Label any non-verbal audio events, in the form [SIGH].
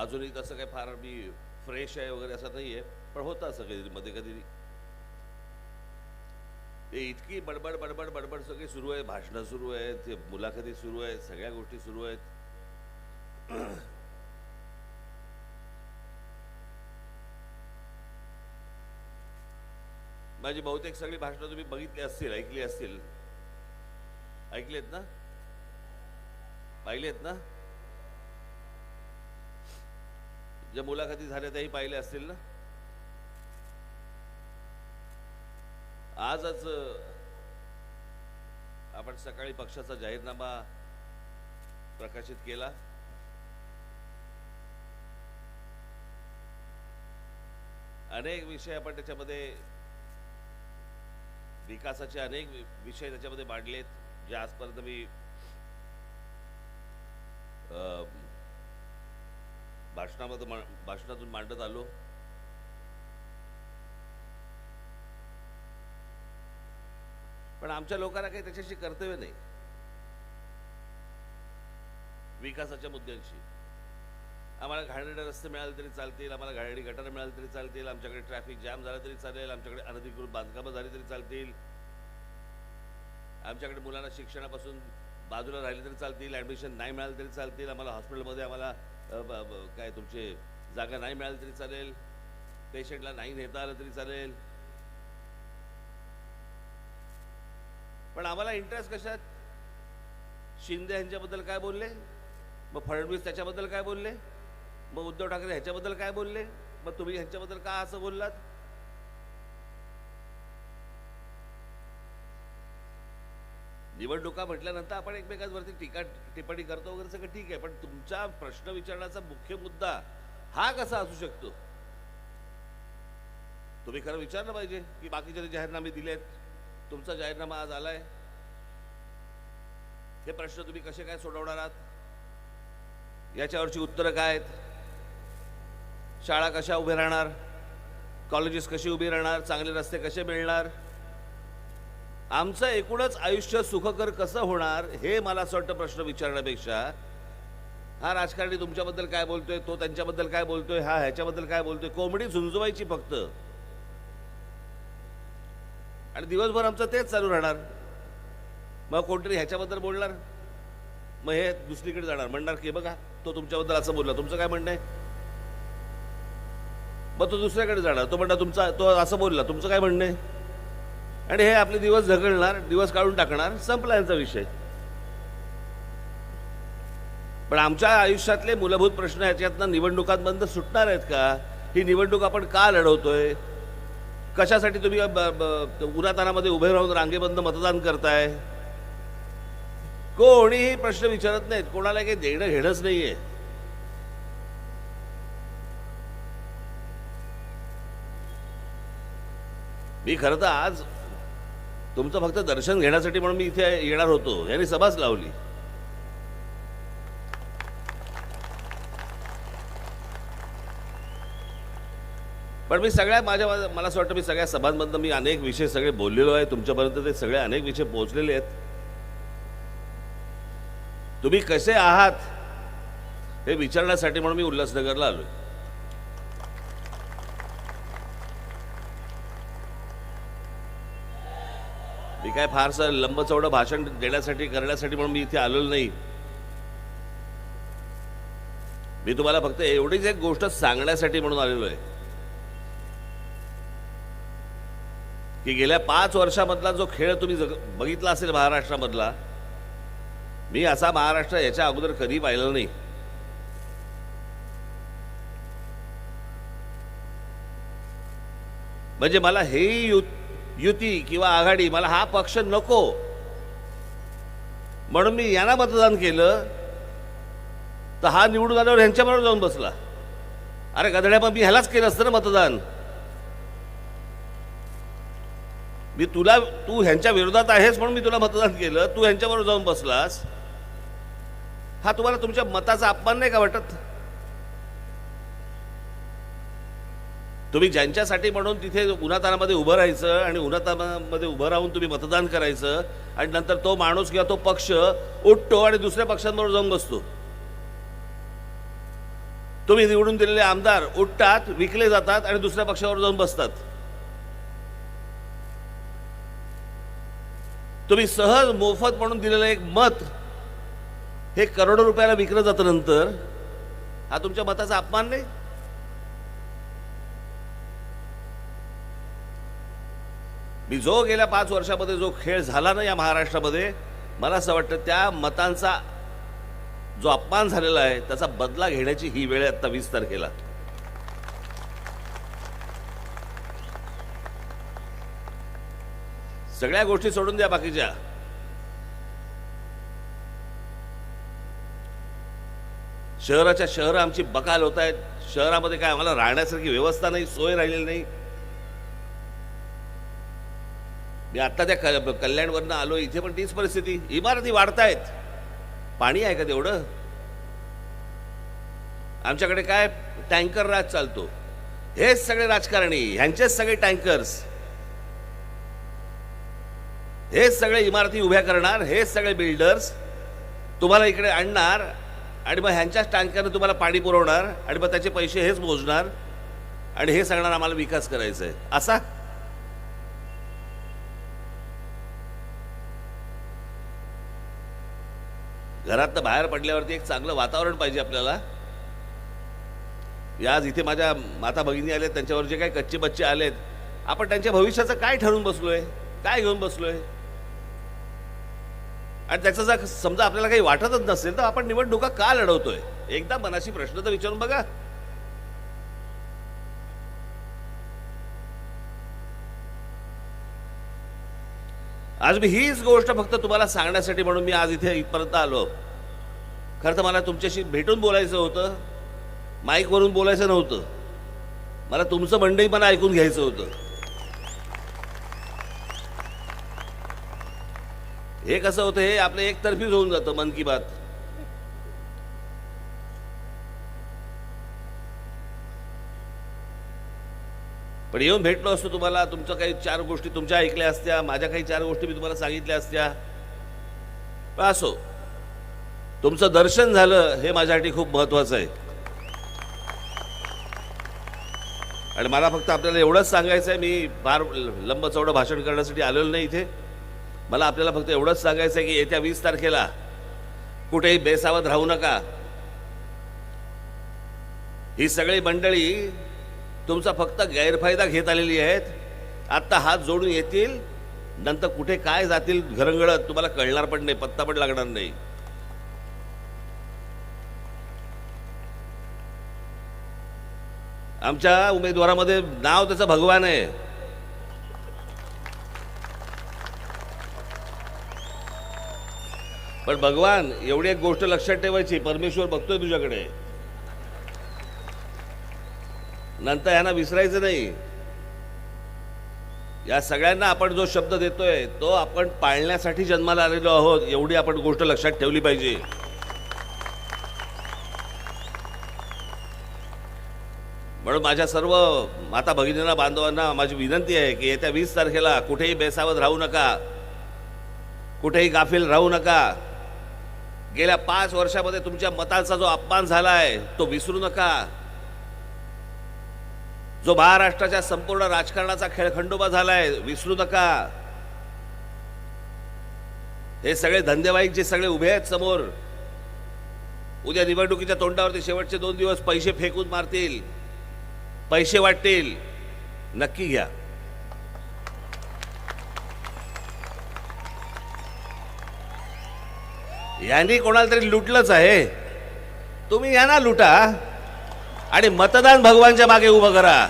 अजूनही तसं काही फार मी फ्रेश आहे वगैरे असं नाही आहे पण होतं असं कधी मध्ये कधी ते इतकी बडबड बडबड बडबड सगळी सुरू आहे भाषणं सुरू आहेत ते मुलाखती सुरू आहेत सगळ्या गोष्टी सुरू आहेत. [CLEARS THROAT] माझी बहुतेक सगळी भाषणं तुम्ही बघितली असतील ऐकली असतील. ऐकलेत ना? पाहिलेत ना? ज्या मुलाखती झाल्या त्याही पाहिल्या असतील ना? आजच आपण सकाळी पक्षाचा जाहीरनामा प्रकाशित केला. अनेक विषय आपण त्याच्यामध्ये विकासाचे अनेक विषय त्याच्यामध्ये मांडलेत. जे आजपर्यंत मी अ, भाषणामध्ये भाषणातून मांडत आलो. पण आमच्या लोकांना काही त्याच्याशी कर्तव्य नाही. विकासाच्या मुद्द्यांशी. आम्हाला घाणेरडे रस्ते मिळाले तरी चालतील आम्हाला घाणेरडी गटारं मिळाली तरी चालतील आमच्याकडे ट्रॅफिक जाम झाला तरी चालेल आमच्याकडे अनधिकृत बांधकामं झाली तरी चालतील. आमच्याकडे मुलांना शिक्षणापासून बाजूला राहिले तरी चालतील ॲडमिशन नाही मिळालं तरी चालतील आम्हाला हॉस्पिटलमध्ये आम्हाला काय तुमचे जागा नाही मिळाली तरी चालेल? पेशंटला नाही नेता आलं तरी चालेल? पण आम्हाला इंटरेस्ट कशात? शिंदे यांच्याबद्दल काय बोलले? मग फडणवीस त्याच्याबद्दल काय बोलले? मग उद्धव ठाकरे ह्याच्याबद्दल काय बोलले? मग तुम्ही ह्यांच्याबद्दल का असं बोललात? निवडणुका म्हटल्यानंतर आपण एकमेकांवरती टीका टिप्पणी करतो वगैरे सगळं ठीक आहे पण तुमचा प्रश्न विचारण्याचा मुख्य मुद्दा हा कसा असू शकतो? तुम्ही खरं विचारलं पाहिजे की बाकीचे जाहीरनामे दिलेत तुमचा जाहीरनामा आज आलाय? हे प्रश्न तुम्ही कसे काय सोडवणार आहात? याच्यावरची उत्तरं काय आहेत? शाळा कशा उभे राहणार? कॉलेजेस कशी उभी राहणार? चांगले रस्ते कसे मिळणार? आमचं एकूणच आयुष्य सुखकर कसं होणार हे मला असं वाटतं प्रश्न विचारण्यापेक्षा हा राजकारणी तुमच्याबद्दल काय बोलतोय तो त्यांच्याबद्दल काय बोलतोय हा ह्याच्याबद्दल काय बोलतोय कोंबडी झुंजवायची फक्त. आणि दिवसभर आमचं तेच चालू राहणार. मग कोणतरी ह्याच्याबद्दल बोलणार? मग हे दुसरीकडे जाणार. म्हणणार की बघा तो तुमच्याबद्दल असं बोलला. तुमचं काय म्हणणं आहे? मग तो दुसऱ्याकडे जाणार. तो म्हणणार तुमचा तो असं बोलला. तुमचं काय म्हणणं आहे? आणि हे आपले दिवस झगडणार दिवस काढून टाकणार संपला यांचा विषय. पण आमच्या आयुष्यातले मूलभूत प्रश्न याच्यातनं निवडणुकांबंद सुटणार आहेत का? ही निवडणूक आपण का लढवतोय? कशासाठी तुम्ही उरातानामध्ये उभे राहून रांगेबंद मतदान करताय? कोणीही प्रश्न विचारत नाहीत. कोणाला काही देणं घेणंच नाहीये. मी खरं तर आज तुमचं फक्त दर्शन घेण्यासाठी म्हणून मी इथे येणार होतो. यांनी सभाच लावली. पण मी सगळ्या माझ्या मला असं वाटतं मी सगळ्या सभांमधनं मी अनेक विषय सगळे बोललेलो आहे. तुमच्यापर्यंत ते सगळे अनेक विषय पोहोचलेले आहेत. तुम्ही कसे आहात हे विचारण्यासाठी म्हणून मी उल्हासनगरला आलोय. मी काय फारसं लंबचौडं भाषण देण्यासाठी करण्यासाठी म्हणून मी इथे आलेलो नाही. मी तुम्हाला फक्त एवढीच एक गोष्ट सांगण्यासाठी म्हणून आलेलो आहे. की गेल्या पाच वर्षामधला जो खेळ तुम्ही जग बघितला असेल महाराष्ट्रामधला मी असा महाराष्ट्र याच्या अगोदर कधी पाहिला नाही. म्हणजे मला हे यु युती किंवा आघाडी मला हा पक्ष नको. म्हणून मी यांना मतदान केलं. तर हा निवडून आल्यावर ह्यांच्याबरोबर जाऊन बसला. अरे गधड्या मग मी ह्यालाच केलं असतं ना मतदान. मी तुला तू ह्यांच्या विरोधात आहेस म्हणून मी तुला मतदान केलं. तू ह्यांच्याबरोबर जाऊन बसलास. हा तुम्हाला तुमच्या मताचा अपमान नाही का वाटत? तुम्ही ज्यांच्यासाठी म्हणून तिथे उन्हातानामध्ये उभं राहायचं आणि उन्हातानामध्ये उभं राहून तुम्ही मतदान करायचं आणि नंतर तो माणूस किंवा तो पक्ष उठतो आणि दुसऱ्या पक्षांबरोबर जाऊन बसतो. तुम्ही निवडून दिलेले आमदार उठतात विकले जातात आणि दुसऱ्या पक्षावर जाऊन बसतात. तुम्ही सहज मोफत म्हणून दिलेलं एक मत हे करोडो रुपयाला विकलं जातं नंतर हा तुमच्या मताचा अपमान नाही? मी जो गेल्या पाच वर्षामध्ये जो खेळ झाला ना या महाराष्ट्रामध्ये मला असं वाटतं त्या मतांचा जो अपमान झालेला आहे त्याचा बदला घेण्याची ही वेळ आत्ता आता वीस तारखेला. सगळ्या गोष्टी सोडून द्या बाकीच्या. शहराच्या शहर आमची बकाल होत आहेत. शहरामध्ये काय आम्हाला राहण्यासारखी व्यवस्था नाही सोय राहिलेली नाही. मी आत्ता त्या क- कल्याणवरनं आलो इथे पण तीच परिस्थिती. इमारती वाढतायत. पाणी आहे का तेवढं? आमच्याकडे काय टँकर राज चालतो? हेच सगळे राजकारणी ह्यांचेच सगळे टँकर्स. हेच सगळे इमारती उभ्या करणार हेच सगळे बिल्डर्स. तुम्हाला इकडे आणणार आणि मग ह्यांच्याच टँकरनं तुम्हाला पाणी पुरवणार आणि मग त्याचे पैसे हेच मोजणार आणि हे सांगणार आम्हाला विकास करायचा आहे असा घरातनं बाहेर पडल्यावरती एक चांगलं वातावरण पाहिजे आपल्याला. या आज इथे माझ्या माता भगिनी आल्या त्यांच्यावर जे काही कच्चे बच्चे आलेत आपण त्यांच्या भविष्याचं काय ठरवून बसलोय? काय घेऊन बसलोय? आणि त्याचं जर समजा आपल्याला काही वाटतच नसेल तर आपण निवडणुका का लढवतोय? एकदा मनाशी प्रश्न तर विचारून बघा. आज मी हीच गोष्ट फक्त तुम्हाला सांगण्यासाठी म्हणून मी आज इथे इथपर्यंत आलो. खरं तर मला तुमच्याशी भेटून बोलायचं होतं माईकवरून बोलायचं नव्हतं. मला तुमचं म्हणणंही मला ऐकून घ्यायचं होतं. हे कसं होतं हे आपलं एकतर्फीच होऊन जातं मन की बात. पण येऊन भेटलो असतो तुम्हाला. तुमचं काही चार गोष्टी तुमच्या ऐकल्या असत्या. माझ्या काही चार गोष्टी मी तुम्हाला सांगितल्या असत्या. पण असो. तुमचं दर्शन झालं हे माझ्यासाठी खूप महत्वाचं आहे. आणि मला फक्त आपल्याला एवढंच सांगायचं आहे मी फार लंब चौडं भाषण करण्यासाठी आलेलो नाही इथे. मला आपल्याला फक्त एवढंच सांगायचं आहे की येत्या वीस तारखेला कुठेही बेसावत राहू नका. ही सगळी मंडळी तुमचा फक्त गैरफायदा घेत आलेली आहेत. आत्ता हात जोडून येतील. नंतर कुठे काय जातील घरंगळत तुम्हाला कळणार पण नाही पत्ता पण लागणार नाही. आमच्या उमेदवारामध्ये नाव त्याचं भगवान आहे. पण भगवान एवढी एक गोष्ट लक्षात ठेवायची परमेश्वर बघतोय तुझ्याकडे. नंतर यांना विसरायचं नाही. या सगळ्यांना आपण जो शब्द देतोय तो आपण पाळण्यासाठी जन्माला आलेलो आहोत एवढी आपण गोष्ट लक्षात ठेवली पाहिजे. म्हणून माझ्या सर्व माता भगिनींना बांधवांना माझी विनंती आहे की येत्या वीस तारखेला कुठेही बेसावत राहू नका. कुठेही गाफील राहू नका. गेल्या पाच वर्षामध्ये तुमच्या मताचा जो अपमान झाला आहे तो विसरू नका. जो महाराष्ट्राच्या संपूर्ण राजकारणाचा खेळखंडोबा झालाय विसरू नका. हे सगळे धंदेवाईक जे सगळे उभे आहेत समोर. उद्या निवडणुकीच्या तोंडावरती शेवटचे दोन दिवस पैसे फेकून मारतील. पैसे वाटतील. नक्की घ्या. यांनी कोणाला तरी लुटलंच आहे. तुम्ही या ना लुटा. आणि मतदान भगवानच्या मागे उभं करा.